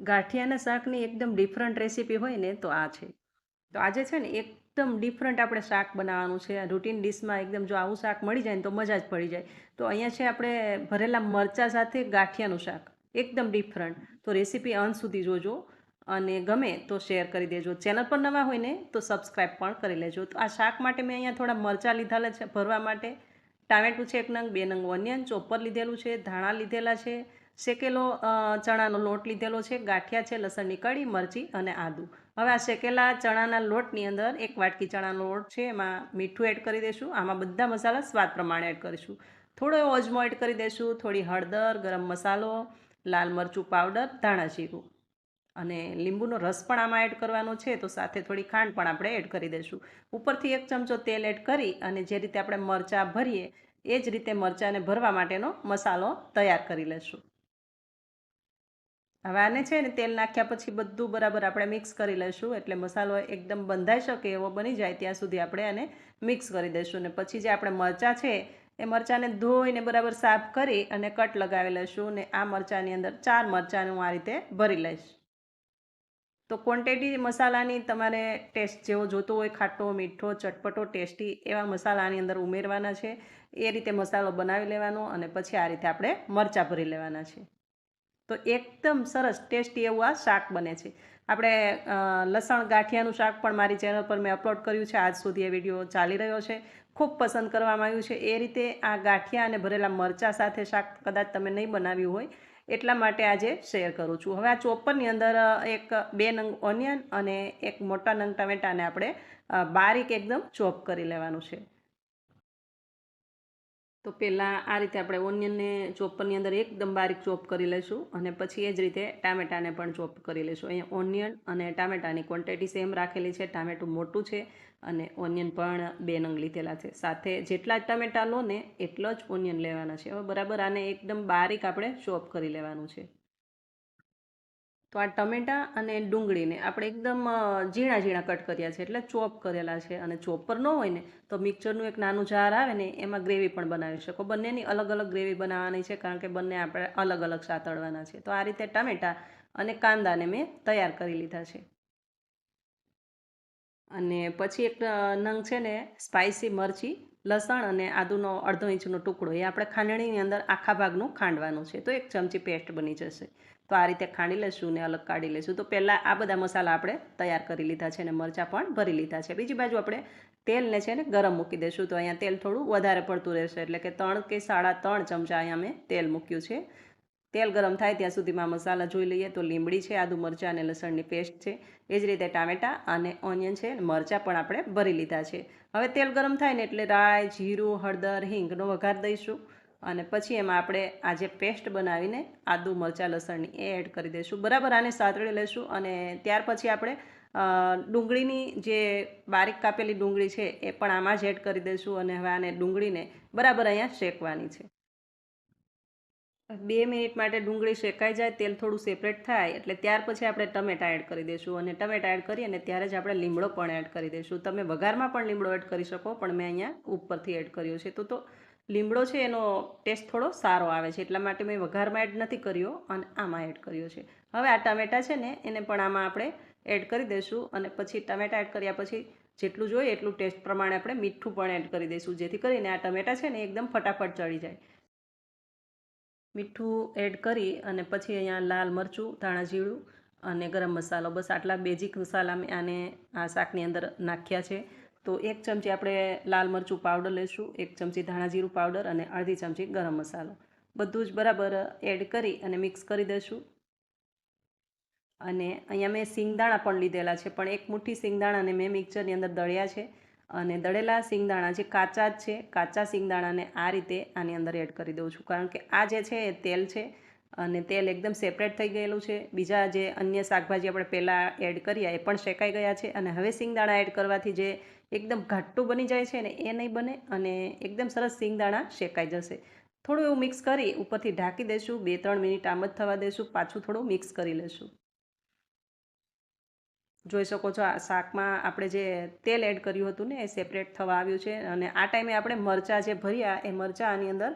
ગાંઠિયાના શાકની એકદમ different recipe હોય ને તો આ છે. તો આજે છે ને એકદમ ડિફરન્ટ આપણે શાક બનાવવાનું છે. રૂટીન ડિશમાં એકદમ જો આવું શાક મળી જાય ને તો મજા જ પડી જાય. તો અહીંયા છે આપણે ભરેલા મરચાં સાથે ગાંઠિયાનું શાક. એકદમ ડિફરન્ટ તો રેસીપી અંત સુધી જોજો અને ગમે તો શેર કરી દેજો. ચેનલ પર નવા હોય ને તો સબસ્ક્રાઈબ પણ કરી લેજો. તો આ શાક માટે મેં અહીંયા થોડા મરચાં લીધેલા છે ભરવા માટે. ટામેટું છે એક નંગ, બે નંગ ઓનિયન ચોપર લીધેલું છે, ધાણા લીધેલા છે શેકેલો ચણાનો લોટ લીધેલો છે, ગાંઠિયા છે, લસણની કળી, મરચી અને આદુ. હવે આ શેકેલા ચણાના લોટની અંદર એક વાટકી ચણાનો લોટ છે, એમાં મીઠું એડ કરી દઈશું આમાં બધા મસાલા સ્વાદ પ્રમાણે એડ કરીશું. થોડો એવો અજમો એડ કરી દઈશું થોડી હળદર, ગરમ મસાલો, લાલ મરચું પાવડર, ધાણા જીરું. અને લીંબુનો રસ પણ આમાં એડ કરવાનો છે, તો સાથે થોડી ખાંડ પણ આપણે એડ કરી દઈશું ઉપરથી એક ચમચો તેલ એડ કરી અને જે રીતે આપણે મરચાં ભરીએ, એ જ રીતે મરચાંને ભરવા માટેનો મસાલો તૈયાર કરી લઈશું હવે આને છે ને તેલ નાખ્યા પછી બધું બરાબર આપણે મિક્સ કરી લઈશું. એટલે મસાલો એકદમ બંધાઈ શકે એવો બની જાય ત્યાં સુધી આપણે આને મિક્સ કરી દઈશું. અને પછી જે આપણે મરચાં છે, એ મરચાંને ધોઈને બરાબર સાફ કરી અને કટ લગાવી લઈશું ને આ મરચાંની અંદર ચાર મરચાંને હું આ રીતે ભરી લઈશ. તો ક્વોન્ટિટી મસાલાની તમારે ટેસ્ટ જેવો જોતો હોય, ખાટો, મીઠો, ચટપટો ટેસ્ટી એવા મસાલાની અંદર ઉમેરવાના છે. એ રીતે મસાલો બનાવી લેવાનો અને પછી આ રીતે આપણે મરચાં ભરી લેવાના છે. તો એકદમ સરસ ટેસ્ટી એવું આ શાક બને છે. આપણે લસણ ગાંઠિયાનું શાક પણ મારી ચેનલ પર મેં અપલોડ કર્યું છે. આજ સુધી એ વીડિયો ચાલી રહ્યો છે. ખૂબ પસંદ કરવામાં આવ્યું છે. એ રીતે આ ગાંઠિયા અને ભરેલા મરચાં સાથે શાક કદાચ તમે નહીં બનાવ્યું હોય, એટલા માટે આજે શેર કરું છું. હવે આ ચોપરની અંદર એક, બે નંગ ઓનિયન અને એક મોટા નંગ ટમેટાને આપણે બારીક એકદમ ચોપ કરી લેવાનું છે. તો પહેલાં આ રીતે આપણે ઓનિયનને ચોપરની અંદર એકદમ બારીક ચોપ કરી લઈશું અને પછી એ જ રીતે ટામેટાને પણ ચોપ કરી લઈશું. અહીંયા ઓનિયન અને ટામેટાની ક્વોન્ટિટી સેમ રાખેલી છે. ટામેટું મોટું છે અને ઓનિયન પણ બે નંગ લીધેલા છે. સાથે જેટલા ટામેટા લો ને એટલો જ ઓનિયન લેવાના છે. હવે બરાબર આને એકદમ બારીક આપણે ચોપ કરી લેવાનું છે. તો આ ટમેટાં અને ડુંગળીને આપણે એકદમ ઝીણા ઝીણા કટ કર્યા છે એટલે ચોપ કરેલા છે અને ચોપર ન હોય ને તો મિક્સરનું એક નાનું જાર આવે ને એમાં ગ્રેવી પણ બનાવી શકો. બંનેની અલગ અલગ ગ્રેવી બનાવવાની છે કારણ કે બંને આપણે અલગ અલગ સાતળવાના છે. તો આ રીતે ટમેટા અને કાંદાને મેં તૈયાર કરી લીધા છે. અને પછી એક નંગ છે ને સ્પાઇસી મરચી લસણ અને આદુનો અડધો ઇંચનો ટુકડો, એ આપણે ખાંડણીની અંદર આખા ભાગનું ખાંડવાનું છે. તો એક ચમચી પેસ્ટ બની જશે. તો આ રીતે ખાંડી લઈશું ને અલગ કાઢી લઈશું. તો પહેલાં આ બધા મસાલા આપણે તૈયાર કરી લીધા છે અને મરચાં પણ ભરી લીધા છે. બીજી બાજુ આપણે તેલને છે ને ગરમ મૂકી દઈશું. તો અહીંયા તેલ થોડું વધારે પડતું રહેશે. એટલે કે ત્રણ કે સાડા ત્રણ ચમચા અહીંયા મેં તેલ મૂક્યું છે. તેલ ગરમ થાય ત્યાં સુધીમાં મસાલા જોઈ લઈએ. તો લીમડી છે, આદુ મરચાં અને લસણની પેસ્ટ છે. એ જ રીતે ટામેટાં અને ઓનિયન છે, મરચાં પણ આપણે ભરી લીધા છે. હવે તેલ ગરમ થાય ને એટલે રાઈ, જીરું, હળદર, હિંગનો વઘાર દઈશું. અને પછી એમાં આપણે આજે પેસ્ટ બનાવીને આદુ, મરચાં, લસણની એ એડ કરી દઈશું. બરાબર આને સાતળી લઈશું અને ત્યાર પછી આપણે ડુંગળીની જે બારીક કાપેલી ડુંગળી છે એ પણ આમાં જ એડ કરી દઈશું અને હવે આને ડુંગળીને બરાબર અહીંયા શેકવાની છે. બે મિનિટ માટે ડુંગળી શેકાઈ જાય, તેલ થોડું સેપરેટ થાય, એટલે ત્યાર પછી આપણે ટમેટા એડ કરી દઈશું. અને ટમેટા એડ કરી અને ત્યારે જ આપણે લીમડો પણ એડ કરી દઈશું. તમે વઘારમાં પણ લીમડો એડ કરી શકો, પણ મેં અહીંયા ઉપરથી એડ કર્યો છે. તો તો લીમડો છે એનો ટેસ્ટ થોડો સારો આવે છે, એટલા માટે મેં વઘારમાં એડ નથી કર્યો, અને આમાં એડ કર્યો છે. હવે આ ટમેટાં છે ને, એને પણ આમાં આપણે એડ કરી દઈશું. અને પછી ટમેટા એડ કર્યા પછી જેટલું જોઈએ એટલું ટેસ્ટ પ્રમાણે આપણે મીઠું પણ એડ કરી દઈશું. જેથી કરીને આ ટમેટા છે ને એકદમ ફટાફટ ચડી જાય. મીઠું એડ કરી અને પછી અહીંયા લાલ મરચું, ધાણા જીરું અને ગરમ મસાલો. બસ આટલા બેઝિક મસાલા મેં આને આ શાકની અંદર નાખ્યા છે. તો એક ચમચી આપણે લાલ મરચું પાવડર લઈશું, એક ચમચી ધાણા જીરું પાવડર અને અડધી ચમચી ગરમ મસાલો. બધું જ બરાબર એડ કરી અને મિક્સ કરી દઈશું. અને અહીંયા મેં સિંગદાણા પણ લીધેલા છે, પણ એક મુઠ્ઠી સિંગદાણાને મેં મિક્સરની અંદર દળ્યા છે. અને દળેલા સિંગદાણા જે કાચા જ છે, કાચા સિંગદાણાને આ રીતે આની અંદર એડ કરી દઉં છું. કારણ કે આ જે છે એ તેલ છે અને તેલ એકદમ સેપરેટ થઈ ગયેલું છે. બીજા જે અન્ય શાકભાજી આપણે પહેલાં એડ કર્યા એ પણ શેકાઈ ગયા છે અને હવે સિંગદાણા એડ કરવાથી જે એકદમ ઘાટું બની જાય છે ને એ નહીં બને અને એકદમ સરસ સિંગદાણા શેકાઈ જશે. થોડું એવું મિક્સ કરી ઉપરથી ઢાંકી દઈશું, બે ત્રણ મિનિટ આમ જ થવા દઈશું, પાછું થોડું મિક્સ કરી લઈશું. જોઈ શકો છો આ શાકમાં આપણે જે તેલ એડ કર્યું હતું ને, એ સેપરેટ થવા આવ્યું છે. અને આ ટાઈમે આપણે મરચાં જે ભર્યા, એ મરચાં આની અંદર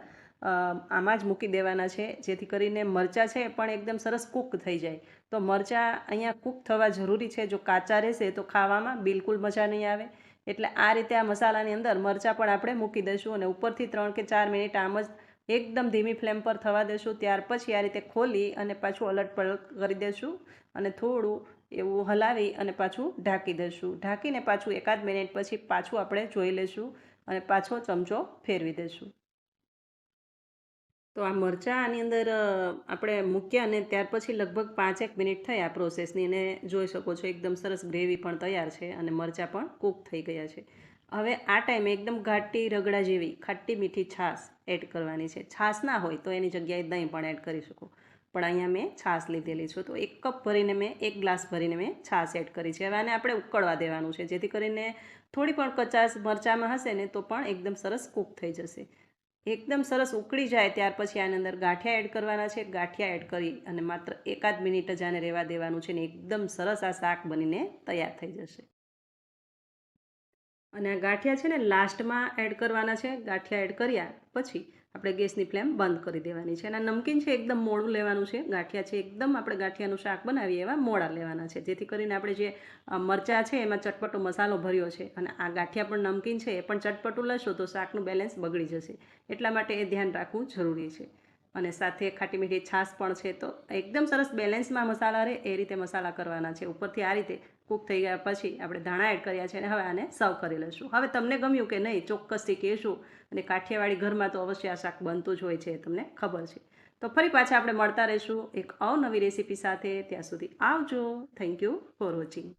આમાં જ મૂકી દેવાના છે. જેથી કરીને મરચાં છે પણ એકદમ સરસ કૂક થઈ જાય. તો મરચાં અહીંયા કૂક થવા જરૂરી છે. જો કાચા રહેશે તો ખાવામાં બિલકુલ મજા નહીં આવે. એટલે આ રીતે આ મસાલાની અંદર મરચાં પણ આપણે મૂકી દઈશું અને ઉપરથી ત્રણ કે ચાર મિનિટ આમ જ એકદમ ધીમી ફ્લેમ પર થવા દેશું. ત્યાર પછી આ રીતે ખોલી અને પાછું અલટ પલટ કરી દેશું. અને થોડું એવું હલાવી અને પાછું ઢાંકી દઈશું. ઢાંકીને પાછું એકાદ મિનિટ પછી પાછું આપણે જોઈ લઈશું અને પાછો ચમચો ફેરવી દઈશું. તો આ મરચાં આની અંદર આપણે મૂક્યા અને ત્યાર પછી લગભગ પાંચેક મિનિટ થઈ આ પ્રોસેસની અને જોઈ શકો છો એકદમ સરસ ગ્રેવી પણ તૈયાર છે અને મરચાં પણ કૂક થઈ ગયા છે. હવે આ ટાઈમે એકદમ ઘાટી રગડા જેવી ખાટી મીઠી છાશ એડ કરવાની છે. છાશ ના હોય તો એની જગ્યાએ દહીં પણ એડ કરી શકો. પણ અહીંયા મેં છાશ લીધેલી છે. તો એક કપ ભરીને મેં, એક ગ્લાસ ભરીને મેં છાશ એડ કરી છે. હવે આને આપણે ઉકળવા દેવાનું છે. જેથી કરીને થોડી પણ કચાશ મરચાંમાં હશે ને તો પણ એકદમ સરસ કૂક થઈ જશે. એકદમ સરસ ઉકળી જાય ત્યાર પછી આની અંદર ગાંઠિયા એડ કરવાના છે. ગાંઠિયા એડ કરી અને માત્ર એકાદ મિનિટ જ આને રહેવા દેવાનું છે ને એકદમ સરસ આ શાક બનીને તૈયાર થઈ જશે. અને આ ગાંઠિયા છે ને લાસ્ટમાં એડ કરવાના છે. ગાંઠિયા એડ કર્યા પછી આપણે ગેસની ફ્લેમ બંધ કરી દેવાની છે અને નમકીન છે એકદમ મોડું લેવાનું છે. ગાંઠિયા છે એકદમ આપણે ગાંઠિયાનું શાક બનાવીએ એવા મોડા લેવાના છે. જેથી કરીને આપણે જે મરચાં છે એમાં ચટપટો મસાલો ભર્યો છે અને આ ગાંઠિયા પણ નમકીન છે, એ પણ ચટપટું લેશો તો શાકનું બેલેન્સ બગડી જશે. એટલા માટે એ ધ્યાન રાખવું જરૂરી છે. અને સાથે ખાટી મીઠી છાશ પણ છે. તો એકદમ સરસ બેલેન્સમાં મસાલા રહે એ રીતે મસાલા કરવાના છે. ઉપરથી આ રીતે કૂક થઈ ગયા પછી આપણે ધાણા એડ કર્યા છે અને હવે આને સર્વ કરી લઈશું. હવે તમને ગમ્યું કે નહીં, ચોક્કસથી કહેશું. અને કાઠિયાવાડી ઘરમાં તો અવશ્ય આ શાક બનતું જ હોય છે તમને ખબર છે. તો ફરી પાછા આપણે મળતા રહીશું એક અવનવી રેસીપી સાથે. ત્યાં સુધી આવજો. Thank you for watching